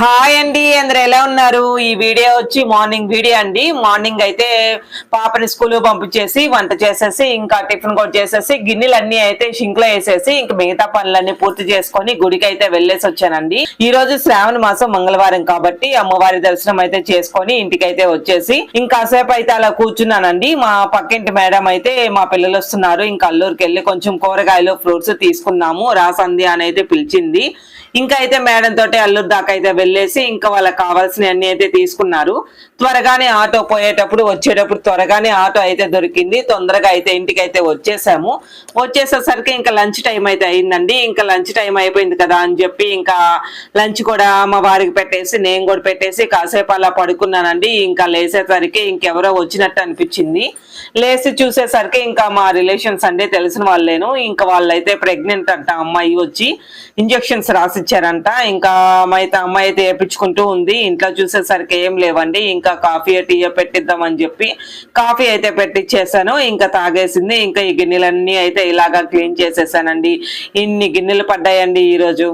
Hi అండి అందరు ఎలా ఉన్నారు? ఈ వీడియో వచ్చి మార్నింగ్ వీడియో అండి. మార్నింగ్ అయితే పాపని స్కూల్ పంపించేసి వంట చేసేసి ఇంకా టిఫిన్ కూడా చేసేసి గిన్నెలు అన్ని అయితే షింక్లో వేసేసి ఇంకా మిగతా పనులన్నీ పూర్తి చేసుకొని గుడికి అయితే వెళ్ళేసి వచ్చానండి. ఈ రోజు శ్రావణ మాసం మంగళవారం కాబట్టి అమ్మవారి దర్శనం అయితే చేసుకొని ఇంటికి అయితే వచ్చేసి ఇంకాసేపు అయితే అలా కూర్చున్నానండి. మా పక్కింటి మేడం అయితే మా పిల్లలు వస్తున్నారు. ఇంకా అల్లూరికి వెళ్ళి కొంచెం కూరగాయలు ఫ్రూట్స్ తీసుకున్నాము. రాసంది అని అయితే పిలిచింది. ఇంకా అయితే మేడం తోటి అల్లూరు దాకా అయితే వెళ్ళేసి ఇంకా వాళ్ళకి కావాల్సిన అన్ని అయితే తీసుకున్నారు. త్వరగానే ఆటో పోయేటప్పుడు వచ్చేటప్పుడు త్వరగానే ఆటో అయితే దొరికింది. తొందరగా అయితే ఇంటికి అయితే వచ్చేసాము. వచ్చేసేసరికి ఇంకా లంచ్ టైం అయితే అయిందండి. ఇంకా లంచ్ టైం అయిపోయింది కదా అని చెప్పి ఇంకా లంచ్ కూడా మా వారికి పెట్టేసి నేను కూడా పెట్టేసి కాసేపు అలా పడుకున్నానండి. ఇంకా లేసేసరికి ఇంకెవరో వచ్చినట్టు అనిపించింది. లేచి చూసేసరికి ఇంకా మా రిలేషన్స్ అంటే తెలిసిన వాళ్ళేను. ఇంకా వాళ్ళైతే ప్రెగ్నెంట్ అంట అమ్మాయి వచ్చి ఇంజెక్షన్స్ రాసిచ్చారంట. ఇంకా అమ్మాయి అమ్మాయి అమ్మాయి అయితే వేయించుకుంటూ ఉంది. ఇంట్లో చూసేసరికి ఏం లేవండి. ఇంకా కాఫీ టీ పెట్టిద్దామని చెప్పి కాఫీ అయితే పెట్టిచ్చేసాను. ఇంకా తాగేసింది. ఇంకా ఈ గిన్నెలన్నీ అయితే ఇలాగా క్లీన్ చేసేసానండి. ఇన్ని గిన్నెలు పడ్డాయండి ఈ రోజు